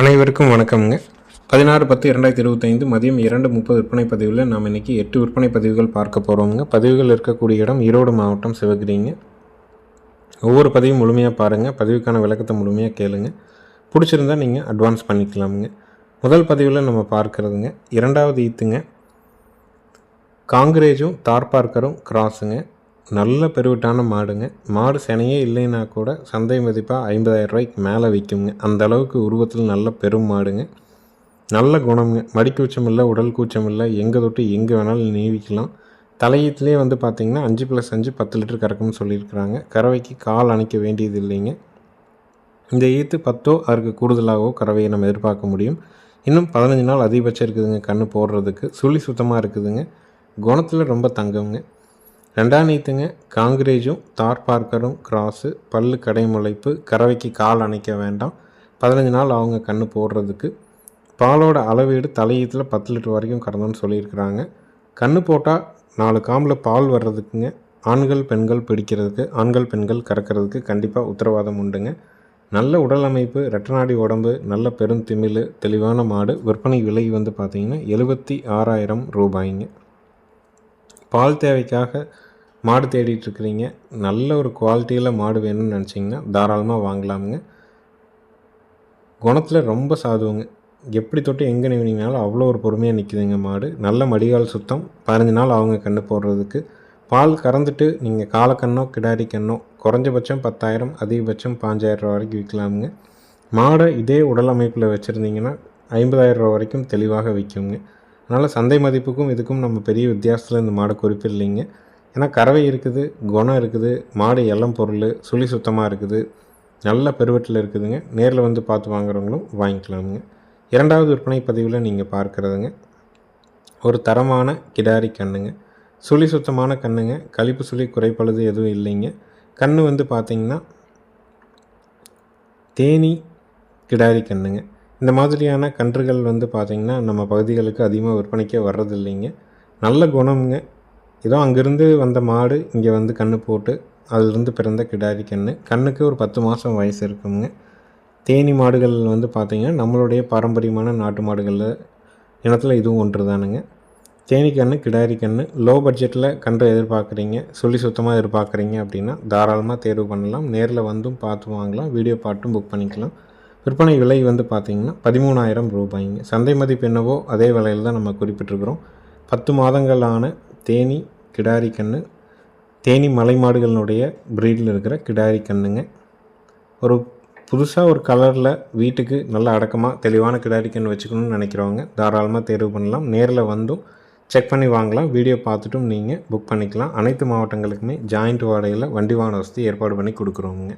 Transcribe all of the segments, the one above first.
அனைவருக்கும் வணக்கம்ங்க. பதினாறு பத்து இரண்டாயிரத்தி இருபத்தைந்து மதியம் இரண்டு முப்பது விற்பனை பதிவில் நாம் இன்றைக்கி எட்டு விற்பனை பதிவுகள் பார்க்க போகிறோம்ங்க பதிவுகள் இருக்கக்கூடிய இடம் ஈரோடு மாவட்டம் சிவகிரிங்க. ஒவ்வொரு பதிவும் முழுமையாக பாருங்கள் பதிவுக்கான விளக்கத்தை முழுமையாக கேளுங்க. பிடிச்சிருந்தா நீங்கள் அட்வான்ஸ் பண்ணிக்கலாமுங்க. முதல் பதிவில் நம்ம பார்க்குறதுங்க. இரண்டாவது ஈத்துங்க. காங்கிரேஜும் தார் பார்க்கரும் கிராஸுங்க. நல்ல பெருவிட்டான மாடுங்க. மாடு சினையே இல்லைன்னா கூட சந்தை மதிப்பாக ஐம்பதாயிரம் ரூபாய்க்கு மேலே விற்குங்க அந்த அளவுக்கு உருவத்தில் நல்ல பெரும் மாடுங்க. நல்ல குணம்ங்க. மடிக்கூச்சம் இல்லை உடல் கூச்சம் இல்லை எங்கே தொட்டு எங்கே வேணாலும் நீவிக்கலாம். தலையீத்துலேயே வந்து பார்த்திங்கன்னா அஞ்சு ப்ளஸ் அஞ்சு பத்து லிட்டர் கறக்கும்னு சொல்லியிருக்கிறாங்க. கறவைக்கு கால் அணைக்க வேண்டியது இல்லைங்க. இந்த ஈத்து பத்தோ அதுக்கு கூடுதலாகவோ கறவையை நம்ம எதிர்பார்க்க முடியும். இன்னும் பதினஞ்சு நாள் அதிகபட்சம் இருக்குதுங்க கண்ணு போடுறதுக்கு. சுழி சுத்தமாக இருக்குதுங்க. குணத்தில் ரொம்ப தங்கம்ங்க. ரெண்டாம் நீத்துங்க காங்கிரேஜும் தார் பார்க்கரும் கிராஸு பல்லு கடைமுளைப்பு கறவைக்கு கால் அணைக்க வேண்டாம். பதினஞ்சு நாள் அவங்க கண்ணு போடுறதுக்கு. பாலோட அளவீடு தலையீத்தில் பத்து லிட்டர் வரைக்கும் கடந்தோன்னு சொல்லியிருக்கிறாங்க. கண்ணு போட்டால் நாலு காம்பில் பால் வர்றதுக்குங்க. ஆண்கள் பெண்கள் பிடிக்கிறதுக்கு ஆண்கள் பெண்கள் கறக்கிறதுக்கு கண்டிப்பாக உத்தரவாதம் உண்டுங்க. நல்ல உடல் அமைப்பு ரெட்டநாடி உடம்பு நல்ல பெரும் திமிழ் தெளிவான மாடு விற்பனை விலை வந்து பார்த்திங்கன்னா எழுபத்தி ஆறாயிரம் ரூபாய்ங்க. பால் தேவைக்காக மாடு தேடிட்டு இருக்கிறீங்க நல்ல ஒரு குவாலிட்டியில் மாடு வேணும்னு நினச்சிங்கன்னா தாராளமாக வாங்கலாமுங்க. குணத்தில் ரொம்ப சாதுவங்க. எப்படி தொட்டு எங்கே நினைவினாலும் அவ்வளோ ஒரு பொறுமையாக நிற்குதுங்க மாடு. நல்ல மடிகால் சுத்தம். பதினஞ்சு நாள் அவங்க கண்ணு போடுறதுக்கு. பால் கறந்துட்டு நீங்கள் காலக்கண்ணோ கிடாரி கண்ணோ குறைஞ்சபட்சம் பத்தாயிரம் அதிகபட்சம் பாஞ்சாயிரம் ரூபா வரைக்கும் விற்கலாமுங்க. மாடை இதே உடல் அமைப்பில் வச்சுருந்தீங்கன்னா ஐம்பதாயிரம் ரூபா வரைக்கும் தெளிவாக விற்குங்க. அதனால் சந்தை மதிப்புக்கும் இதுக்கும் நம்ம பெரிய வித்தியாசத்தில் இந்த மாடை குறிப்பிடலைங்க. ஏன்னா கறவை இருக்குது குணம் இருக்குது மாடு எல்லாம் பொருள் சுழி சுத்தமாக இருக்குது நல்ல பெருவெட்டில் இருக்குதுங்க. நேரில் வந்து பார்த்து வாங்குறவங்களும் வாங்கிக்கலாமுங்க. இரண்டாவது விற்பனை பதிவில் நீங்கள் பார்க்குறதுங்க. ஒரு தரமான கிடாரி கண்ணுங்க. சுழி சுத்தமான கண்ணுங்க. கழிப்பு சுழி குறைப்பழுது எதுவும் இல்லைங்க. கண் வந்து பார்த்திங்கன்னா தேனி கிடாரி கண்ணுங்க. இந்த மாதிரியான கன்றுகள் வந்து பார்த்திங்கன்னா நம்ம பகுதிகளுக்கு அதிகமாக விற்பனைக்கே வர்றதில்லைங்க. நல்ல குணம்ங்க. இதோ அங்கேருந்து வந்த மாடு இங்கே வந்து கன்று போட்டு அதிலிருந்து பிறந்த கிடாரி கன்று கண்ணுக்கு ஒரு பத்து மாதம் வயசு இருக்குங்க. தேனி மாடுகள் வந்து பார்த்திங்கன்னா நம்மளுடைய பாரம்பரியமான நாட்டு மாடுகளில் இனத்தில் இதுவும் ஒன்று தானுங்க தேனி கன்று கிடாரி கன்று லோ பட்ஜெட்டில் கன்று எதிர்பார்க்குறீங்க சொல்லி சுத்தமாக எதிர்பார்க்குறீங்க அப்படின்னா தாராளமாக தேர்வு பண்ணலாம். நேரில் வந்தும் பார்த்து வாங்கலாம் வீடியோ பார்ட்டும் புக் பண்ணிக்கலாம். விற்பனை விலை வந்து பார்த்திங்கன்னா பதிமூணாயிரம் ரூபாய்ங்க. சந்தை மதிப்பு என்னவோ அதே விலையில் தான் நம்ம குறிப்பிட்டிருக்கிறோம். பத்து மாதங்களான தேனி கிடாரி கன்று தேனி மலை மாடுகளினுடைய ப்ரீடில் இருக்கிற கிடாரி கன்றுங்க ஒரு புதுசாக ஒரு கலரில் வீட்டுக்கு நல்ல அடக்கமாக தெளிவான கிடாரி கன்று வச்சுக்கணும்னு நினைக்கிறவங்க தாராளமாக தேர்வு பண்ணலாம். நேரில் வந்தும் செக் பண்ணி வாங்கலாம். வீடியோ பார்த்துட்டும் நீங்கள் புக் பண்ணிக்கலாம். அனைத்து மாவட்டங்களுக்குமே ஜாயிண்ட் வாடகையில் வண்டி வாகன வசதி ஏற்பாடு பண்ணி கொடுக்குறோங்க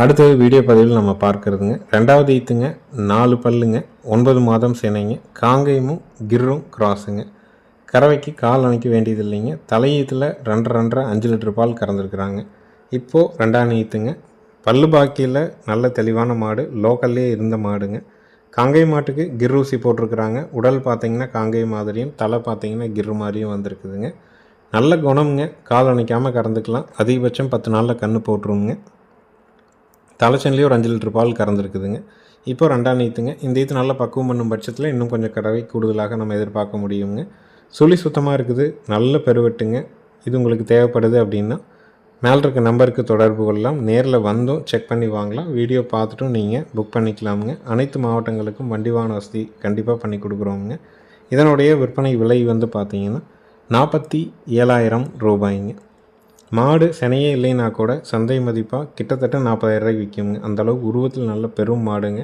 அடுத்தது வீடியோ பதிவில் நம்ம பார்க்குறதுங்க. ரெண்டாவது ஈத்துங்க நாலு பல்லுங்க ஒன்பது மாதம் சினைங்க காங்கையமும் கிர்ரும் கிராஸுங்க. கறவைக்கு கால் அணைக்க வேண்டியது இல்லைங்க தலையீத்தில் ரெண்டரை ரெண்டரை அஞ்சு லிட்டர் பால் கறந்துருக்குறாங்க. இப்போது ரெண்டாம் ஈத்துங்க பல்லு பாக்கியில் நல்ல தெளிவான மாடு லோக்கல்லே இருந்த மாடுங்க. காங்கை மாட்டுக்கு கிர் ஊசி போட்டிருக்கிறாங்க. உடல் பார்த்தீங்கன்னா காங்கை மாதிரியும் தலை பார்த்தீங்கன்னா கிர் மாதிரியும் வந்திருக்குதுங்க. நல்ல குணம்ங்க. கால் அணைக்காமல் கறந்துக்கலாம். அதிகபட்சம் பத்து நாளில் கன்று போட்டுருவோங்க தலைச்சன்லேயே ஒரு அஞ்சு லிட்டர் பால் கறந்துருக்குதுங்க. இப்போ ரெண்டாம் நீத்துங்க இந்த ஈத்து நல்லா பக்குவம் பண்ணும் பட்சத்தில் இன்னும் கொஞ்சம் கடவை கூடுதலாக நம்ம எதிர்பார்க்க முடியுங்க. சுழி சுத்தமாக இருக்குது நல்ல பெருவெட்டுங்க. இது உங்களுக்கு தேவைப்படுது அப்படின்னா மேலே இருக்க நம்பருக்கு தொடர்பு கொள்ளலாம். நேரில் வந்தும் செக் பண்ணி வாங்கலாம். வீடியோ பார்த்துட்டும் நீங்கள் புக் பண்ணிக்கலாமுங்க. அனைத்து மாவட்டங்களுக்கும் வண்டி வாகன வசதி கண்டிப்பாக பண்ணி கொடுக்குறோங்க இதனுடைய விற்பனை விலை வந்து பார்த்தீங்கன்னா நாற்பத்தி ஏழாயிரம் ரூபாய்ங்க. மாடு சினையே இல்லைன்னா கூட சந்தை மதிப்பாக கிட்டத்தட்ட நாற்பதாயிரம் ரூபாய்க்கு விற்குங்க. அந்தளவுக்கு உருவத்தில் நல்ல பெரும் மாடுங்க.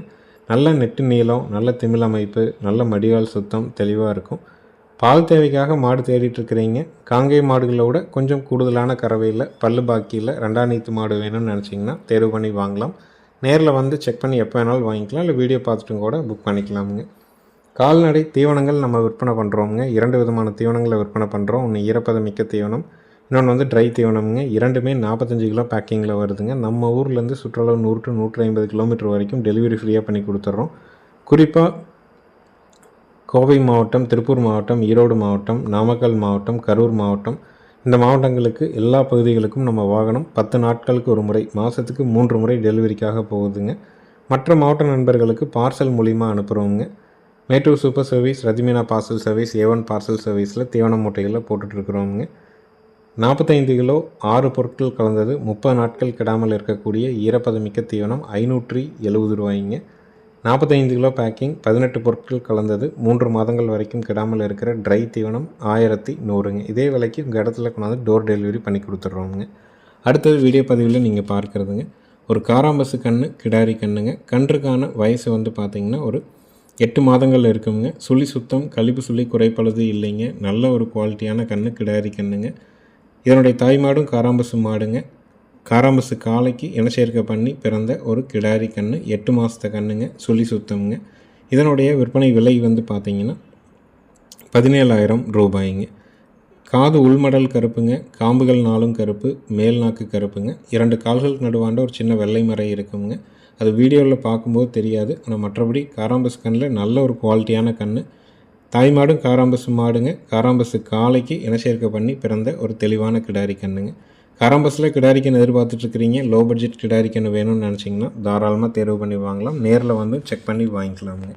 நல்ல நெட்டு நீளம் நல்ல திமிழ் அமைப்பு நல்ல மடிவால் சுத்தம் தெளிவாக இருக்கும். பால் தேவைக்காக மாடு தேடிட்டு இருக்கிறீங்க. காங்கேய மாடுகளோட கொஞ்சம் கூடுதலான கறவையில் பல்லு பாக்கியில் ரெண்டாம் நீத்து மாடு வேணும்னு நினச்சிங்கன்னா தேர்வு பண்ணி வாங்கலாம். நேரில் வந்து செக் பண்ணி எப்போ வேணாலும் வாங்கிக்கலாம். இல்லை வீடியோ பார்த்துட்டும் கூட புக் பண்ணிக்கலாமுங்க. கால்நடை தீவனங்கள் நம்ம விற்பனை பண்ணுறோமுங்க இரண்டு விதமான தீவனங்களை விற்பனை பண்ணுறோம் ஒன்று ஈரப்பதமிக்க தீவனம் இன்னொன்று வந்து ட்ரை தீவனம்ங்க. இரண்டுமே நாற்பத்தஞ்சு கிலோ பேக்கிங்கில் வருதுங்க. நம்ம ஊர்லேருந்து சுற்றுலா நூறு டு நூற்றி ஐம்பது கிலோமீட்டர் வரைக்கும் டெலிவரி ஃப்ரீயாக பண்ணி கொடுத்துட்றோம் குறிப்பாக கோவை மாவட்டம் திருப்பூர் மாவட்டம் ஈரோடு மாவட்டம் நாமக்கல் மாவட்டம் கரூர் மாவட்டம். இந்த மாவட்டங்களுக்கு எல்லா பகுதிகளுக்கும் நம்ம வாகனம் பத்து நாட்களுக்கு ஒரு முறை மாதத்துக்கு மூன்று முறை டெலிவரிக்காக போகுதுங்க. மற்ற மாவட்ட நண்பர்களுக்கு பார்சல் மூலிமா அனுப்புகிறோங்க Mettur super service Rathimeena parcel service A1 parcel சர்வீஸில் தீவன மூட்டைகளில் போட்டுட்ருக்குறோங்க நாற்பத்தைந்து கிலோ ஆறு பொருட்கள் கலந்தது முப்பது நாட்கள் கிடாமல் இருக்கக்கூடிய ஈரப்பதமிக்க தீவனம் ஐநூற்றி எழுபது ரூபாய்ங்க. நாற்பத்தைந்து கிலோ பேக்கிங் பதினெட்டு பொருட்கள் கலந்தது மூன்று மாதங்கள் வரைக்கும் கிடாமல் இருக்கிற ட்ரை தீவனம் ஆயிரத்தி நூறுங்க. இதே விலைக்கு உங்கள் இடத்துல கொண்டாந்து டோர் டெலிவரி பண்ணி கொடுத்துட்றோங்க அடுத்தது வீடியோ பதிவில் நீங்கள் பார்க்குறதுங்க. ஒரு காராம்பசு கன்று கிடாரி கண்ணுங்க. கன்றுக்கான வயசு வந்து பார்த்திங்கன்னா ஒரு எட்டு மாதங்கள் இருக்குங்க. சுழி சுத்தம் கழிப்பு சுழி குறைப்பளது இல்லைங்க. நல்ல ஒரு குவாலிட்டியான கன்று கிடாரி கண்ணுங்க. இதனுடைய தாய் மாடும் காராம்பசு மாடுங்க. காராம்பசு காலைக்கு இனச்சேர்க்கை பண்ணி பிறந்த ஒரு கிடாரி கன்று எட்டு மாதத்த கண்ணுங்க சுழி சுத்தம்ங்க. இதனுடைய விற்பனை விலை வந்து பார்த்திங்கன்னா பதினேழாயிரம் ரூபாய்ங்க. காது உள்மடல் கருப்புங்க காம்புகள் நாளும் கருப்பு மேல் நாக்கு கருப்புங்க. இரண்டு கால்களுக்கு நடுவாண்ட ஒரு சின்ன வெள்ளை மறை இருக்குங்க. அது வீடியோவில் பார்க்கும்போது தெரியாது ஆனால் மற்றபடி காராம்பஸ் கண்ணில் நல்ல ஒரு குவாலிட்டியான கன்று தாய்மாடும் காராம்பசு மாடுங்க. காராம்பசு காலைக்கு இனச்சேர்க்கை பண்ணி பிறந்த ஒரு தெளிவான கிடாரி கண்ணுங்க. காராம்பஸில் கிடாரிக்கன் எதிர்பார்த்துட்ருக்கிறீங்க லோ பட்ஜெட் கிடாரிக்கன் வேணும்னு நினச்சிங்கன்னா தாராளமாக தேர்வு பண்ணி வாங்கலாம். நேரில் வந்து செக் பண்ணி வாங்கிக்கலாமுங்க.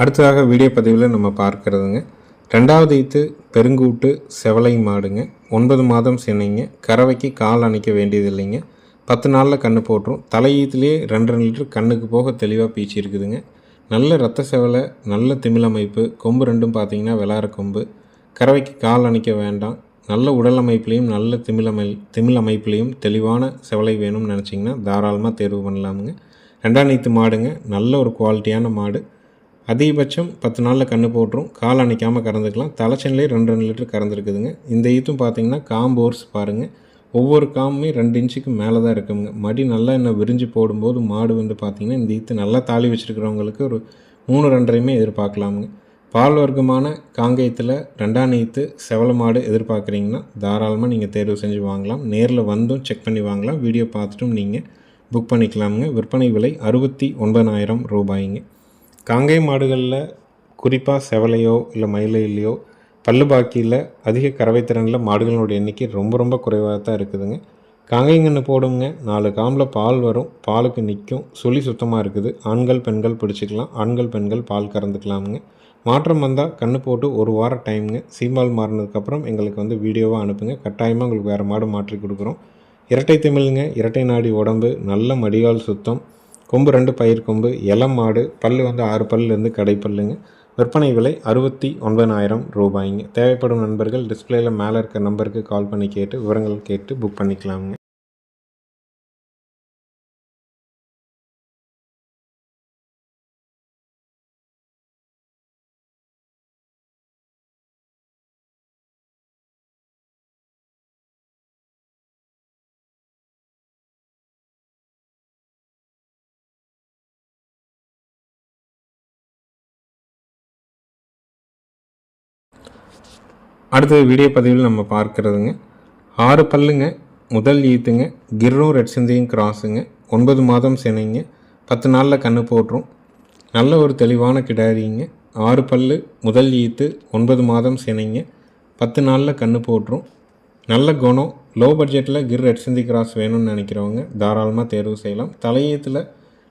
அடுத்ததாக வீடியோ பதிவில் நம்ம பார்க்குறதுங்க. ரெண்டாவது ஈத்து பெருங்கூட்டு செவலை மாடுங்க. ஒன்பது மாதம் சென்னைங்க. கறவைக்கு கால் அணைக்க வேண்டியது இல்லைங்க பத்து நாளில் கன்று போட்டுரும். தலையீத்துலேயே ரெண்டரை ரெண்டு லிட்டர் கண்ணுக்கு போக தெளிவாக பீச்சி இருக்குதுங்க. நல்ல ரத்த செவலை நல்ல திமிழமைப்பு கொம்பு ரெண்டும் பார்த்தீங்கன்னா விளாற கொம்பு. கறவைக்கு கால் அணைக்க வேண்டாம். நல்ல உடல் அமைப்புலேயும் நல்ல திமிழமை அமை திமிழ் அமைப்புலேயும் தெளிவான செவலை வேணும்னு நினச்சிங்கன்னா தாராளமாக தேர்வு பண்ணலாமுங்க. ரெண்டாம் நீத்து மாடுங்க. நல்ல ஒரு குவாலிட்டியான மாடு. அதிகபட்சம் பத்து நாளில் கன்று போட்டுரும். கால் அணைக்காமல் கறந்துக்கலாம். தலைச்சன்லேயே ரெண்டு ரெண்டு லிட்டர் கறந்துருக்குதுங்க. இந்த ஈத்தும் பார்த்தீங்கன்னா காம்போர்ஸ் பாருங்கள் ஒவ்வொரு காமுமே ரெண்டு இன்ச்சுக்கு மேலே தான் இருக்குங்க. மடி நல்லா என்ன விரிஞ்சு போடும்போது மாடு வந்து பார்த்திங்கன்னா இந்த ஈத்து நல்லா தாலி வச்சுருக்கிறவங்களுக்கு ஒரு மூணு ரெண்டரையுமே எதிர்பார்க்கலாமுங்க. பால் வர்க்கமான காங்கேயத்தில் ரெண்டாம் நீத்து செவல மாடு எதிர்பார்க்குறீங்கன்னா தாராளமாக நீங்கள் தேர்வு செஞ்சு வாங்கலாம். நேரில் வந்தும் செக் பண்ணி வாங்கலாம். வீடியோ பார்த்துட்டும் நீங்கள் புக் பண்ணிக்கலாமுங்க. விற்பனை விலை அறுபத்தி ஒன்பதாயிரம் ரூபாய்ங்க. காங்கை மாடுகளில் குறிப்பாக செவலையோ இல்லை மயிலையிலையோ பல்லு பாக்கியில் அதிக கறவை திறனில் மாடுகளோட எண்ணிக்கை ரொம்ப ரொம்ப குறைவாக தான் இருக்குதுங்க காங்கைங்கன்னு போடுங்க நாலு காம்பில் பால் வரும் பாலுக்கு நிற்கும் சுழி சுத்தமாக இருக்குது. ஆண்கள் பெண்கள் பிடிச்சிக்கலாம் ஆண்கள் பெண்கள் பால் கறந்துக்கலாமுங்க. மாற்றம் வந்தால் கன்று போட்டு ஒரு வாரம் டைமுங்க. சீமால் மாறினதுக்கப்புறம் எங்களுக்கு வந்து வீடியோவாக அனுப்புங்க. கட்டாயமாக உங்களுக்கு வேறு மாடு மாற்றி கொடுக்குறோம். இரட்டை தமிழுங்க இரட்டை நாடி உடம்பு நல்ல மடிகால் சுத்தம் கொம்பு ரெண்டு பயிர் கொம்பு இளம் மாடு பல் வந்து ஆறு பல்லேருந்து கடைப்பல்லுங்க விற்பனை விலை அறுபத்தி ஒன்பதாயிரம் ரூபாய்ங்க. தேவைப்படும் நண்பர்கள் டிஸ்பிளேயில் மேலே இருக்க நம்பருக்கு கால் பண்ணி கேட்டு விவரங்கள் கேட்டு புக் பண்ணிக்கலாமுங்க. அடுத்த வீடியோ பதிவில் நம்ம பார்க்குறதுங்க. ஆறு பல்லுங்க முதல் ஈத்துங்க கிர்ரும் ரெட் சிந்தியும் கிராஸுங்க ஒன்பது மாதம் சினைங்க பத்து நாளில் கன்று போட்டுரும் நல்ல ஒரு தெளிவான கிடாரிங்க ஆறு பல்லு முதல் ஈத்து ஒன்பது மாதம் சினைங்க பத்து நாளில் கன்று போட்டுரும் நல்ல குணம் லோ பட்ஜெட்டில் கிர் ரெட் சிந்தி கிராஸ் வேணும்னு நினைக்கிறவங்க தாராளமாக தேர்வு செய்யலாம். தலையீத்தில்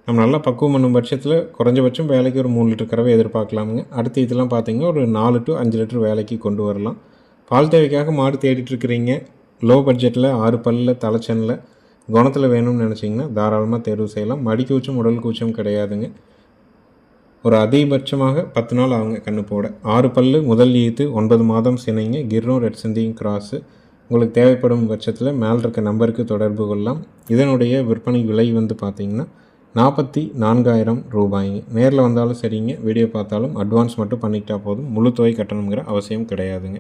நம்ம நல்லா பக்குவம் பண்ணும் பட்சத்தில் குறைஞ்சபட்சம் வேலைக்கு ஒரு மூணு லிட்டர் கறவை எதிர்பார்க்கலாமுங்க. அடுத்த இதெல்லாம் பார்த்தீங்கன்னா ஒரு நாலு டு அஞ்சு லிட்டர் வேலைக்கு கொண்டு வரலாம். பால் தேவைக்காக மாடு தேடிட்டுருக்கிறீங்க லோ பட்ஜெட்டில் ஆறு பல்லில் தலைச்சனில் குணத்தில் வேணும்னு நினச்சிங்கன்னா தாராளமாக தேர்வு செய்யலாம். மடி கூச்சம் உடல் கூச்சம் கிடையாதுங்க. ஒரு அதிகபட்சமாக பத்து நாள் ஆகுங்க கண்ணு போட. ஆறு பல்லு முதல் ஈத்து ஒன்பது மாதம் சினைங்க. கிர்னோ ரெட் சிந்தியும் கிராஸு உங்களுக்கு தேவைப்படும் பட்சத்தில் மேலே இருக்க நம்பருக்கு தொடர்பு கொள்ளலாம். இதனுடைய விற்பனை விலை வந்து பார்த்திங்கன்னா நாற்பத்தி நான்காயிரம் ரூபாய்ங்க நேரில் வந்தாலும் சரிங்க வீடியோ பார்த்தாலும் அட்வான்ஸ் மட்டும் பண்ணிக்கிட்டால் போதும். முழு தொகை கட்டணுங்கிற அவசியம் கிடையாதுங்க.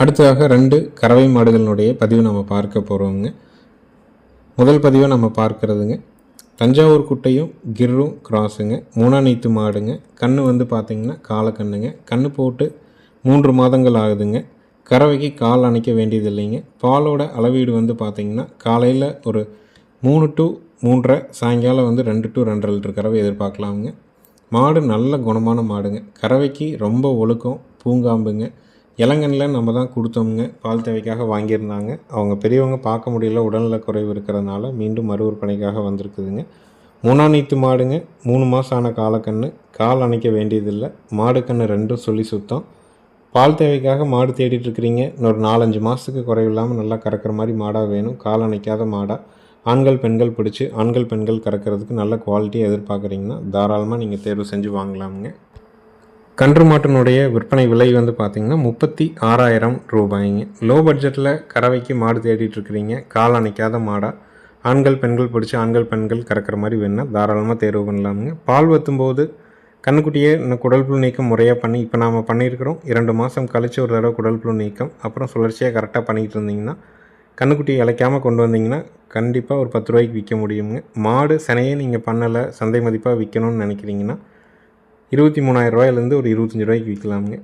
அடுத்ததாக ரெண்டு கறவை மாடுகளினுடைய பதிவு நம்ம பார்க்க போகிறோங்க முதல் பதிவை நம்ம பார்க்குறதுங்க. தஞ்சாவூர் குட்டையும் கிர்ரும் கிராஸுங்க. மூணா நீத்து மாடுங்க. கன்று வந்து பார்த்திங்கன்னா காலக்கண்ணுங்க கன்று போட்டு மூன்று மாதங்கள் ஆகுதுங்க. கறவைக்கு கால் அணைக்க வேண்டியது இல்லைங்க பாலோட அளவீடு வந்து பார்த்திங்கன்னா காலையில் ஒரு மூணு டு மூன்றரை சாயங்காலம் வந்து ரெண்டு டு ரெண்டரை லிட்டர் கறவை எதிர்பார்க்கலாமுங்க. மாடு நல்ல குணமான மாடுங்க. கறவைக்கு ரொம்ப ஒழுக்கம் பூங்காம்புங்க. இளங்கனில் நம்ம தான் கொடுத்தோமுங்க பால் தேவைக்காக வாங்கியிருந்தாங்க. அவங்க பெரியவங்க பார்க்க முடியல உடல்நல குறைவு இருக்கிறதுனால மீண்டும் மறு விற்பனைக்காக வந்திருக்குதுங்க. மூணாம் நீத்து மாடுங்க மூணு மாதம் ஆன காலக்கன்று கால் அணைக்க வேண்டியதில்லை மாடு கன்று ரெண்டும் சொல்லி சுத்தம். பால் தேவைக்காக மாடு தேடிட்டு இருக்கிறீங்க இன்னொரு நாலஞ்சு மாதத்துக்கு குறைவில்லாமல் நல்லா கறக்கிற மாதிரி மாடாக வேணும். கால் அணைக்காத மாடாக ஆண்கள் பெண்கள் பிடிச்சி ஆண்கள் பெண்கள் கறக்கிறதுக்கு நல்ல குவாலிட்டி எதிர்பார்க்குறீங்கன்னா தாராளமாக நீங்கள் தேர்வு செஞ்சு வாங்கலாமுங்க. கன்று மாட்டினுடைய விற்பனை விலை வந்து பார்த்திங்கன்னா முப்பத்தி ஆறாயிரம் ரூபாய்ங்க. லோ பட்ஜெட்டில் கறவைக்கு மாடு தேடிட்டு இருக்கிறீங்க. கால் அணைக்காத மாடாக ஆண்கள் பெண்கள் பிடிச்சி ஆண்கள் பெண்கள் கறக்கிற மாதிரி வேணால் தாராளமாக தேர்வு பண்ணலாமுங்க. பால் வத்தும்போது கண்ணுக்குட்டியே இன்னும் குடல் புழு நீக்கம் முறையாக பண்ணி இப்போ நாம் பண்ணியிருக்கிறோம். இரண்டு மாதம் கழித்து ஒரு தடவை குடல் புழு நீக்கம். அப்புறம் சுழற்சியாக கரெக்டாக பண்ணிகிட்டு இருந்தீங்கன்னா கண்ணுக்குட்டி இழைக்காமல் கொண்டு வந்தீங்கன்னா கண்டிப்பாக ஒரு பத்து ரூபாய்க்கு விற்க முடியுங்க மாடு சனையே நீங்கள் பண்ணலை சந்தை மதிப்பாக விற்கணும்னு நினைக்கிறீங்கன்னா இருபத்தி மூணாயிரம் ரூபாயிலேருந்து ஒரு இருபத்தஞ்சி ரூபாய்க்கு விற்கலாமுங்க.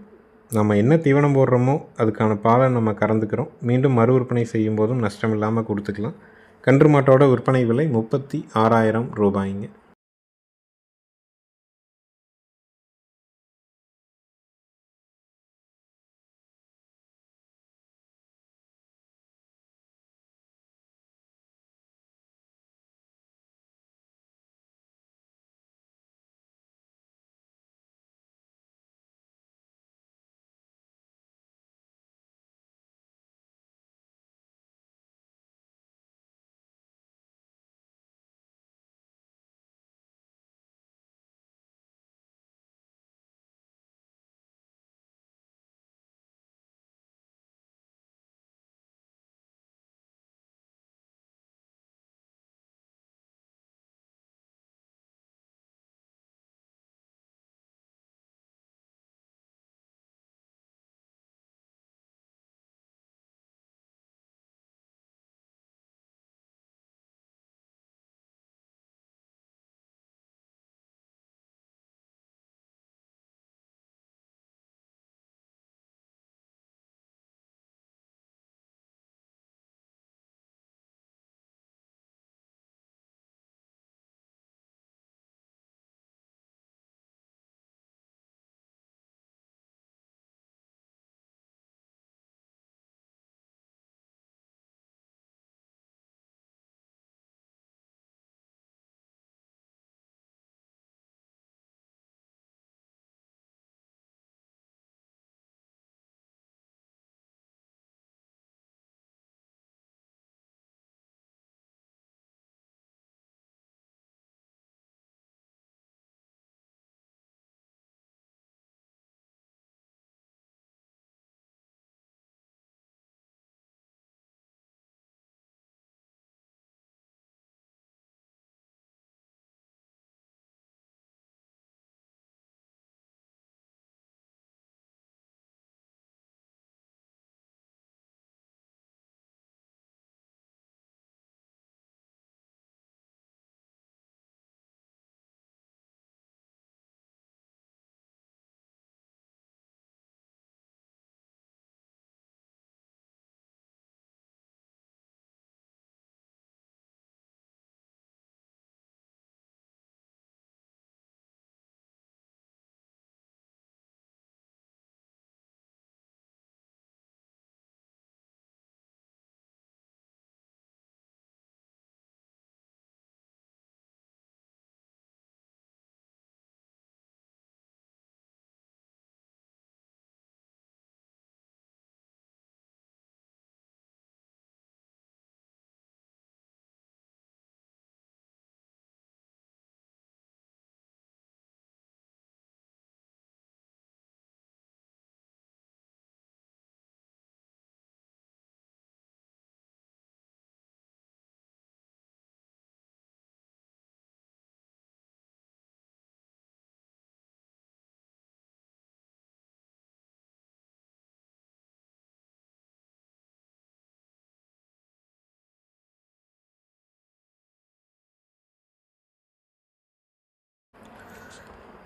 நம்ம என்ன தீவனம் போடுறோமோ அதுக்கான பாலை நம்ம கறந்துக்கிறோம். மீண்டும் மறு விற்பனை செய்யும் போதும் நஷ்டம் இல்லாமல் கொடுத்துக்கலாம். கன்று மாட்டோட விற்பனை விலை முப்பத்தி ஆறாயிரம் ரூபாய்ங்க.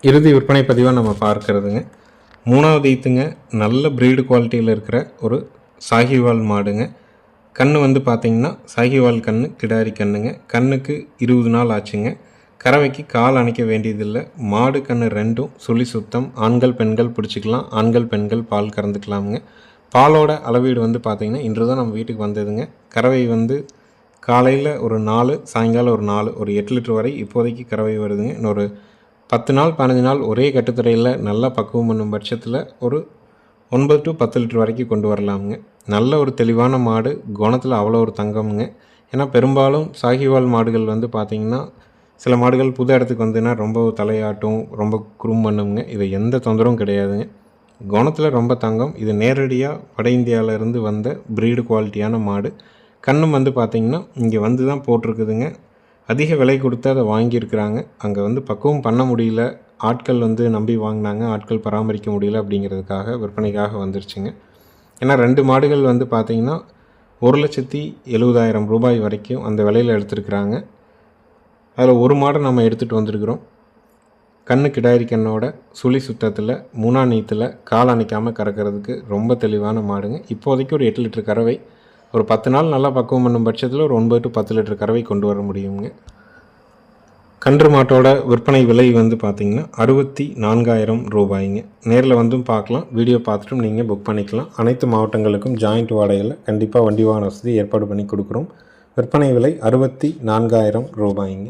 இறுதி விற்பனை பதிவாக நம்ம பார்க்கறதுங்க. மூணாவது ஈத்துங்க நல்ல ப்ரீடு குவாலிட்டியில் இருக்கிற ஒரு சாகிவால் மாடுங்க. கன்று வந்து பார்த்திங்கன்னா சாகிவால் கன்று கிடாரி கன்றுங்க கண்ணுக்கு இருபது நாள் ஆச்சுங்க. கறவைக்கு கால் அணைக்க வேண்டியதில்லை. மாடு கன்று ரெண்டும் சுழி சுத்தம். ஆண்கள் பெண்கள் பிடிச்சிக்கலாம். ஆண்கள் பெண்கள் பால் கறந்துக்கலாமுங்க. பாலோட அளவீடு வந்து பார்த்திங்கன்னா இன்று தான் நம்ம வீட்டுக்கு வந்ததுங்க. கறவை வந்து காலையில் ஒரு நாலு சாயங்காலம் ஒரு நாலு ஒரு எட்டு லிட்டர் வரை இப்போதைக்கு கறவை வருதுங்க. இன்னொரு பத்து நாள் பதினஞ்சு நாள் ஒரே கட்டுத்துறையில் நல்லா பக்குவம் பண்ணும் பட்சத்தில் ஒரு ஒன்பது டு பத்து லிட்டர் வரைக்கும் கொண்டு வரலாமுங்க. நல்ல ஒரு தெளிவான மாடு குணத்தில் அவ்வளோ ஒரு தங்கம்ங்க. ஏன்னா பெரும்பாலும் சாகிவால் மாடுகள் வந்து பார்த்திங்கன்னா சில மாடுகள் புது இடத்துக்கு வந்துன்னா ரொம்ப தலையாட்டும் ரொம்ப குறும் பண்ணுங்க இது எந்த தொந்தரவும் கிடையாதுங்க. குணத்தில் ரொம்ப தங்கம். இது நேரடியாக வட இந்தியாவிலேருந்து வந்த ப்ரீடு குவாலிட்டியான மாடு. கண்ணும் வந்து பார்த்திங்கன்னா இங்கே வந்து தான் போட்டிருக்குதுங்க. அதிக விலை கொடுத்து அதை வாங்கியிருக்கிறாங்க. அங்கே வந்து பக்குவம் பண்ண முடியல. ஆட்கள் வந்து நம்பி வாங்கினாங்க. ஆட்கள் பராமரிக்க முடியல அப்படிங்கிறதுக்காக விற்பனைக்காக வந்துருச்சுங்க. ஏன்னா ரெண்டு மாடுகள் வந்து பார்த்திங்கன்னா ஒரு லட்சத்தி எழுபதாயிரம் ரூபாய் வரைக்கும் அந்த விலையில் எடுத்துருக்குறாங்க. அதில் ஒரு மாடை நம்ம எடுத்துகிட்டு வந்திருக்கிறோம். கண்ணு கிடாரி கண்ணோட சுழி சுத்தத்தில் மூணா நீத்தில் கால் அணைக்காமல் கறக்கிறதுக்கு ரொம்ப தெளிவான மாடுங்க. இப்போதைக்கு ஒரு எட்டு லிட்டர் கறவை. ஒரு பத்து நாள் நல்லா பக்குவம் பண்ணும் பட்சத்தில் ஒரு ஒன்பது டு பத்து லிட்டர் கறவை கொண்டு வர முடியுங்க. கன்று மாட்டோட விற்பனை விலை வந்து பார்த்திங்கன்னா அறுபத்தி நான்காயிரம் ரூபாய்ங்க. நேரில் வந்தும் பார்க்கலாம் வீடியோ பார்த்துட்டும் நீங்கள் புக் பண்ணிக்கலாம். அனைத்து மாவட்டங்களுக்கும் ஜாயிண்ட் வாடகையில் கண்டிப்பாக வண்டி வாகன வசதி ஏற்பாடு பண்ணி கொடுக்குறோம். விற்பனை விலை அறுபத்தி நான்காயிரம் ரூபாய்ங்க.